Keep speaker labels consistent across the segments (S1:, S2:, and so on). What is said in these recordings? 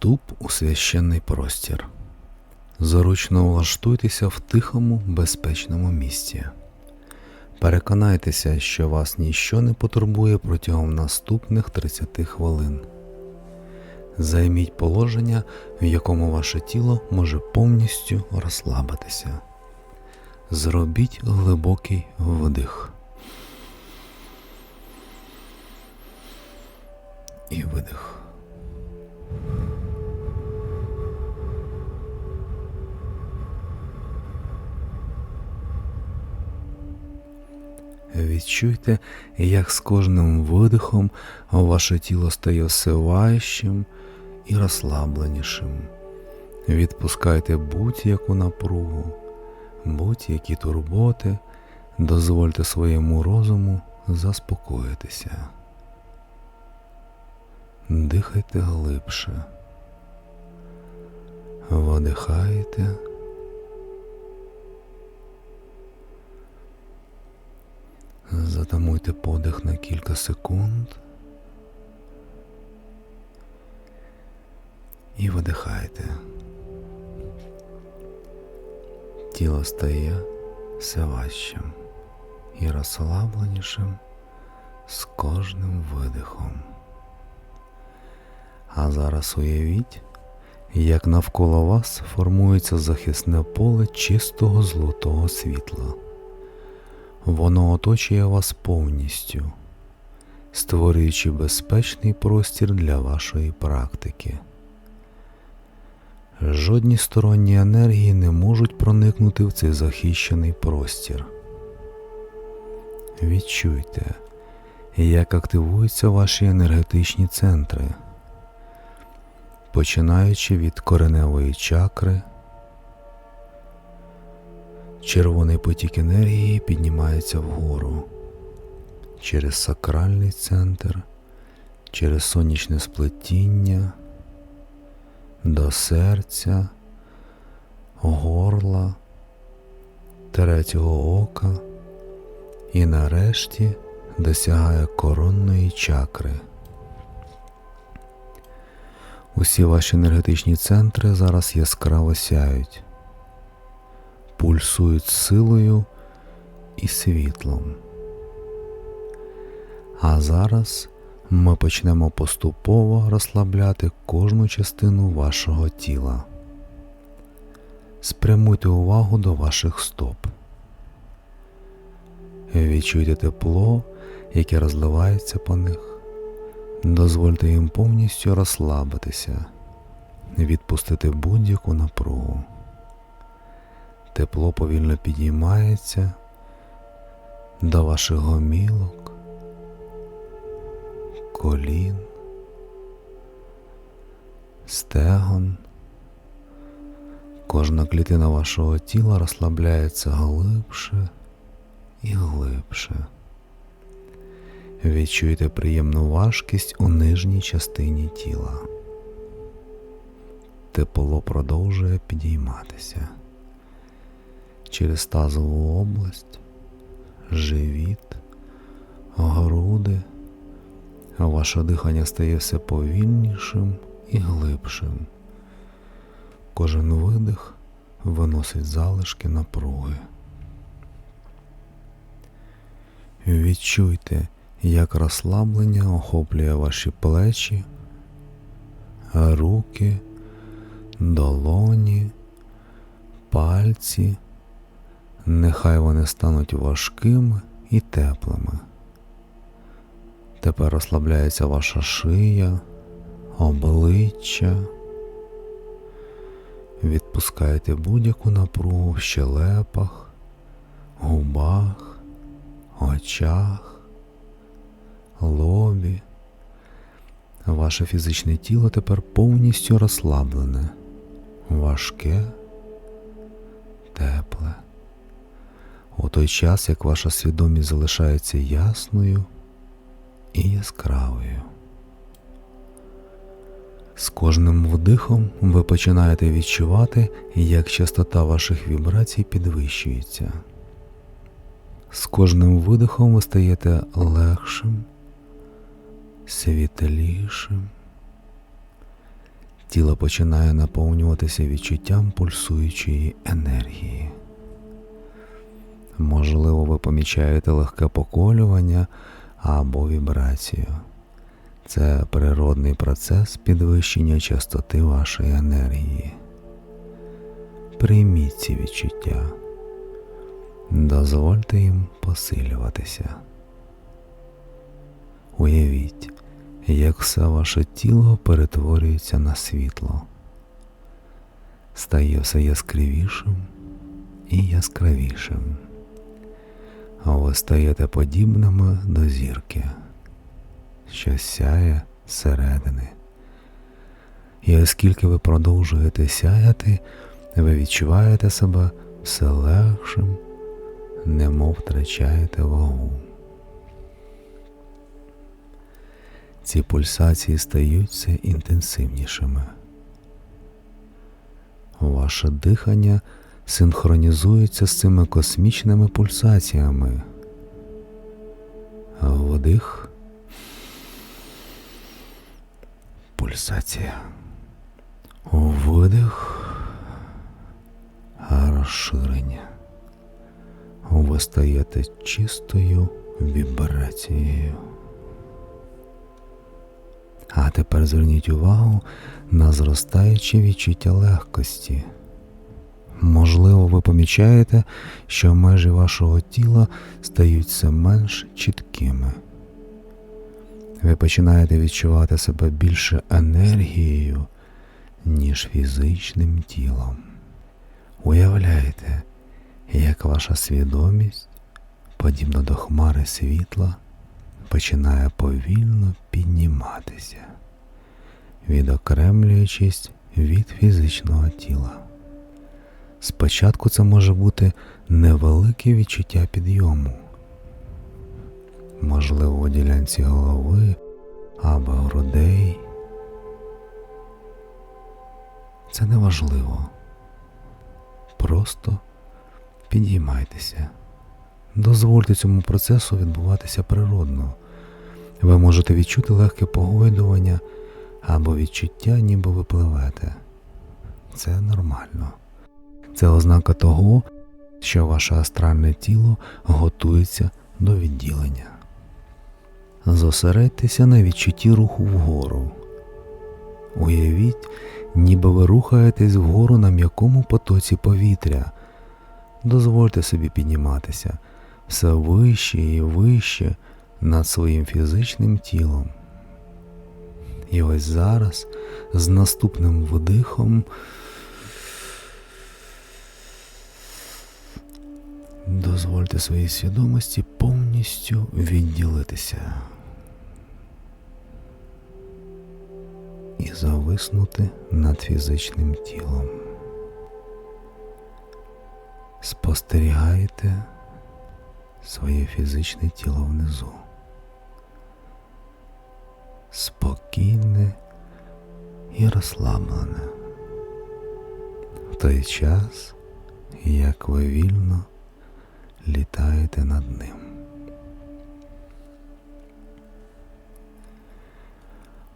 S1: Вступ у священний простір. Зручно влаштуйтеся в тихому, безпечному місці. Переконайтеся, що вас ніщо не потурбує протягом наступних 30 хвилин. Займіть положення, в якому ваше тіло може повністю розслабитися. Зробіть глибокий вдих. І видих. Відчуйте, як з кожним видихом ваше тіло стає все важчим і розслабленішим. Відпускайте будь-яку напругу, будь-які турботи, дозвольте своєму розуму заспокоїтися. Дихайте глибше, видихайте. Затамуйте подих на кілька секунд і видихайте. Тіло стає все важчим і розслабленішим з кожним видихом. А зараз уявіть, як навколо вас формується захисне поле чистого золотого світла. Воно оточує вас повністю, створюючи безпечний простір для вашої практики. Жодні сторонні енергії не можуть проникнути в цей захищений простір. Відчуйте, як активуються ваші енергетичні центри, починаючи від кореневої чакри. Червоний потік енергії піднімається вгору через сакральний центр, через сонячне сплетіння, до серця, горла, третього ока і нарешті досягає коронної чакри. Усі ваші енергетичні центри зараз яскраво сяють пульсують силою і світлом. А зараз ми почнемо поступово розслабляти кожну частину вашого тіла. Спрямуйте увагу до ваших стоп. Відчуйте тепло, яке розливається по них. Дозвольте їм повністю розслабитися, відпустити будь-яку напругу. Тепло повільно підіймається до ваших гомілок, колін, стегон. Кожна клітина вашого тіла розслабляється глибше і глибше. Відчуйте приємну важкість у нижній частині тіла. Тепло продовжує підійматися через тазову область, живіт, груди. Ваше дихання стає все повільнішим і глибшим. Кожен видих виносить залишки напруги. Відчуйте, як розслаблення охоплює ваші плечі, руки, долоні, пальці. Нехай вони стануть важкими і теплими. Тепер розслабляється ваша шия, обличчя. Відпускайте будь-яку напругу в щелепах, губах, очах, лобі. Ваше фізичне тіло тепер повністю розслаблене, важке, тепле у той час, як ваша свідомість залишається ясною і яскравою. З кожним вдихом ви починаєте відчувати, як частота ваших вібрацій підвищується. З кожним видихом ви стаєте легшим, світлішим, тіло починає наповнюватися відчуттям пульсуючої енергії. Можливо, ви помічаєте легке поколювання або вібрацію. Це природний процес підвищення частоти вашої енергії. Прийміть ці відчуття, дозвольте їм посилюватися. Уявіть, як все ваше тіло перетворюється на світло, стає все яскравішим і яскравішим. А ви стаєте подібними до зірки, що сяє зсередини. І оскільки ви продовжуєте сяяти, ви відчуваєте себе все легшим, немов втрачаєте вагу. Ці пульсації стають все інтенсивнішими. Ваше дихання синхронізується з цими космічними пульсаціями. Вдих. Пульсація. Видих. Розширення. Ви стаєте чистою вібрацією. А тепер зверніть увагу на зростаюче відчуття легкості. Можливо, ви помічаєте, що межі вашого тіла стають все менш чіткими. Ви починаєте відчувати себе більше енергією, ніж фізичним тілом. Уявляєте, як ваша свідомість, подібно до хмари світла, починає повільно підніматися, відокремлюючись від фізичного тіла. Спочатку це може бути невелике відчуття підйому, можливо, у ділянці голови або грудей. Це не важливо. Просто підіймайтеся. Дозвольте цьому процесу відбуватися природно. Ви можете відчути легке погойдування або відчуття, ніби ви пливете. Це нормально. Це ознака того, що ваше астральне тіло готується до відділення. Зосередьтеся на відчутті руху вгору. Уявіть, ніби ви рухаєтесь вгору на м'якому потоці повітря. Дозвольте собі підніматися все вище і вище над своїм фізичним тілом. І ось зараз з наступним вдихом дозвольте своїй свідомості повністю відділитися і зависнути над фізичним тілом. Спостерігайте своє фізичне тіло внизу. Спокійне і розслаблене. В той час, як ви вільно літаєте над ним.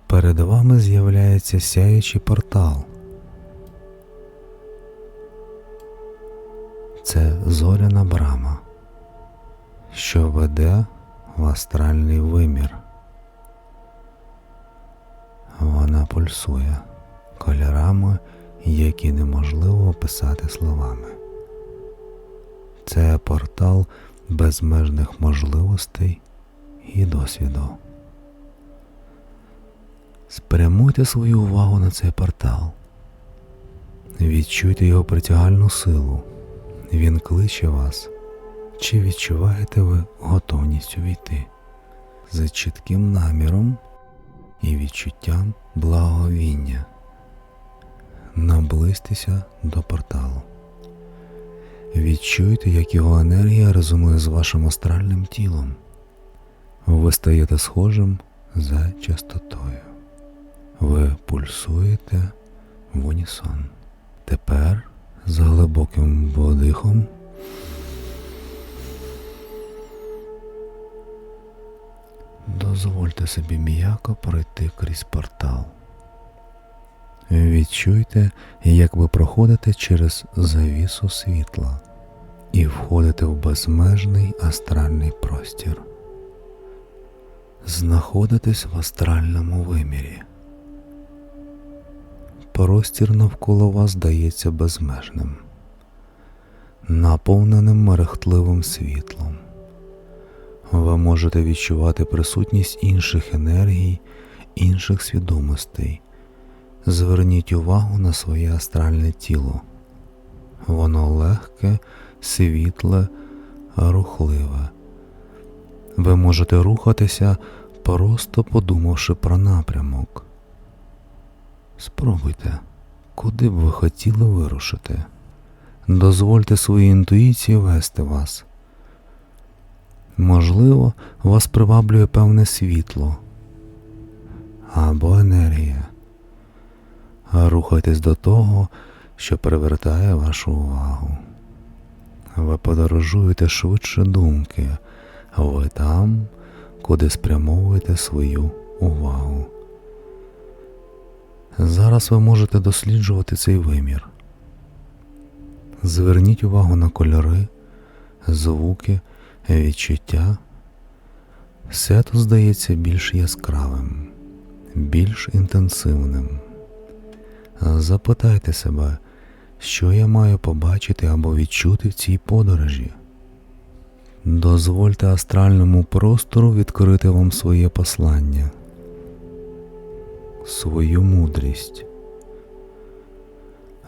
S1: Перед вами з'являється сяючий портал. Це зоряна брама, що веде в астральний вимір. Вона пульсує кольорами, які неможливо описати словами. Це портал безмежних можливостей і досвіду. Спрямуйте свою увагу на цей портал. Відчуйте його притягальну силу. Він кличе вас. Чи відчуваєте ви готовність увійти за чітким наміром і відчуттям благовіння? Наблизьтеся до порталу. Відчуйте, як його енергія резонує з вашим астральним тілом. Ви стаєте схожим за частотою. Ви пульсуєте в унісон. Тепер з глибоким вдихом дозвольте собі м'яко пройти крізь портал. Відчуйте, як ви проходите через завісу світла і входите в безмежний астральний простір. Знаходитесь в астральному вимірі. Простір навколо вас здається безмежним, наповненим мерехтливим світлом. Ви можете відчувати присутність інших енергій, інших свідомостей. Зверніть увагу на своє астральне тіло. Воно легке, світле, рухливе. Ви можете рухатися, просто подумавши про напрямок. Спробуйте, куди б ви хотіли вирушити. Дозвольте своїй інтуїції вести вас. Можливо, вас приваблює певне світло або енергія. Рухайтесь до того, що привертає вашу увагу. Ви подорожуєте швидше думки, ви там, куди спрямовуєте свою увагу. Зараз ви можете досліджувати цей вимір. Зверніть увагу на кольори, звуки, відчуття. Все тут здається більш яскравим, більш інтенсивним. Запитайте себе, що я маю побачити або відчути в цій подорожі. Дозвольте астральному простору відкрити вам своє послання, свою мудрість.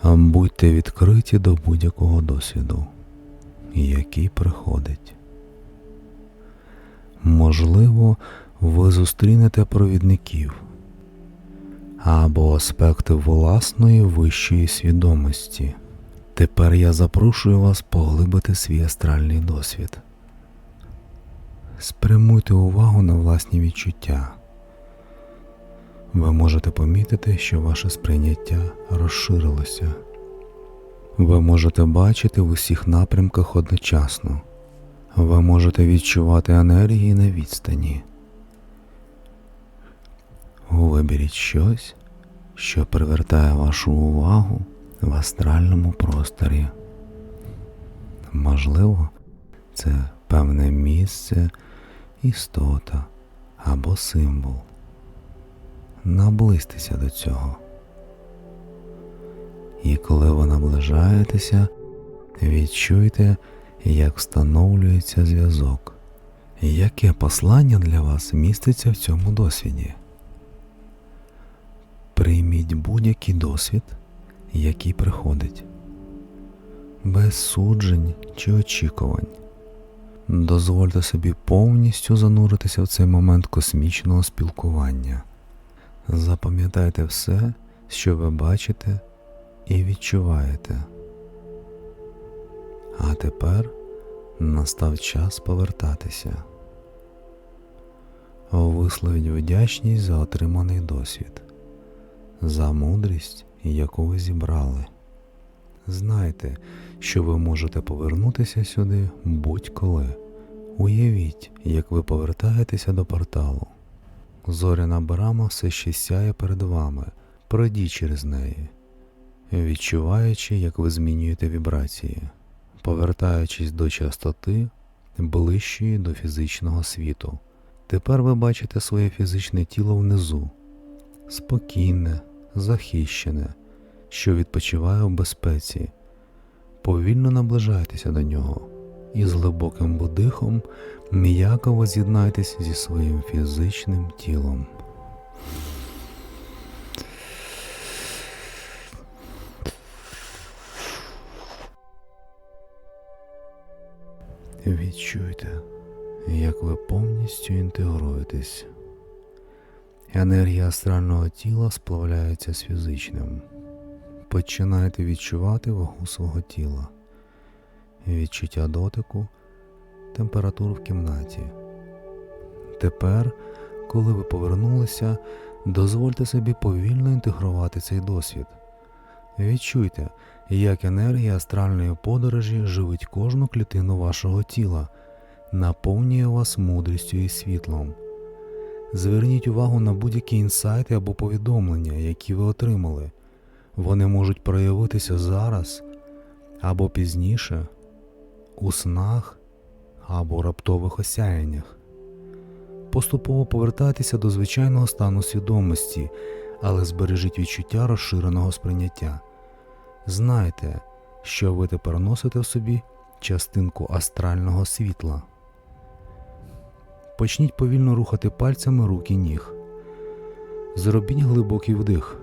S1: Будьте відкриті до будь-якого досвіду, який приходить. Можливо, ви зустрінете провідників або аспекти власної вищої свідомості. Тепер я запрошую вас поглибити свій астральний досвід. Спрямуйте увагу на власні відчуття. Ви можете помітити, що ваше сприйняття розширилося. Ви можете бачити в усіх напрямках одночасно. Ви можете відчувати енергії на відстані. Виберіть щось, що привертає вашу увагу в астральному просторі. Можливо, це певне місце, істота або символ. Наблизьтеся до цього. І коли ви наближаєтеся, відчуйте, як встановлюється зв'язок. Яке послання для вас міститься в цьому досвіді? Прийміть будь-який досвід, який приходить, без суджень чи очікувань. Дозвольте собі повністю зануритися в цей момент космічного спілкування. Запам'ятайте все, що ви бачите і відчуваєте. А тепер настав час повертатися. Висловіть вдячність за отриманий досвід за мудрість, яку ви зібрали. Знайте, що ви можете повернутися сюди будь-коли. Уявіть, як ви повертаєтеся до порталу. Зоряна брама все ще сяє перед вами, пройдіть через неї, відчуваючи, як ви змінюєте вібрації, повертаючись до частоти, ближчої до фізичного світу. Тепер ви бачите своє фізичне тіло внизу, спокійне, захищене, що відпочиває в безпеці. Повільно наближайтеся до нього і з глибоким вдихом м'яко воз'єднайтесь зі своїм фізичним тілом. Відчуйте, як ви повністю інтегруєтесь. Енергія астрального тіла сплавляється з фізичним. Починайте відчувати вагу свого тіла, відчуття дотику, температуру в кімнаті. Тепер, коли ви повернулися, дозвольте собі повільно інтегрувати цей досвід. Відчуйте, як енергія астральної подорожі живить кожну клітину вашого тіла, наповнює вас мудрістю і світлом. Зверніть увагу на будь-які інсайти або повідомлення, які ви отримали. Вони можуть проявитися зараз або пізніше, у снах або раптових осяяннях. Поступово повертайтеся до звичайного стану свідомості, але збережіть відчуття розширеного сприйняття. Знайте, що ви тепер носите в собі частинку астрального світла. Почніть повільно рухати пальцями рук і ніг. Зробіть глибокий вдих.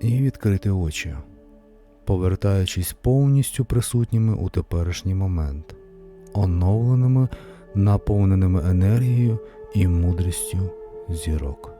S1: І відкрити очі, повертаючись повністю присутніми у теперішній момент, оновленими, наповненими енергією і мудрістю зірок.